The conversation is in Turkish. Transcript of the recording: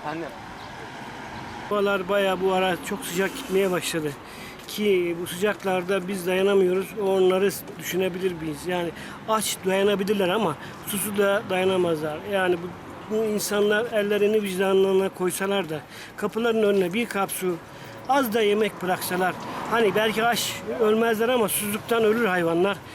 Efendim. Havalar bayağı bu ara çok sıcak gitmeye başladı. Ki bu sıcaklarda biz dayanamıyoruz. Onları düşünebilir miyiz? Yani aç dayanabilirler ama susuz da dayanamazlar. Yani bu, bu insanlar ellerini vicdanlarına koysalar da kapıların önüne bir kap su az da yemek bıraksalar hani belki aç ölmezler ama susuzluktan ölür hayvanlar.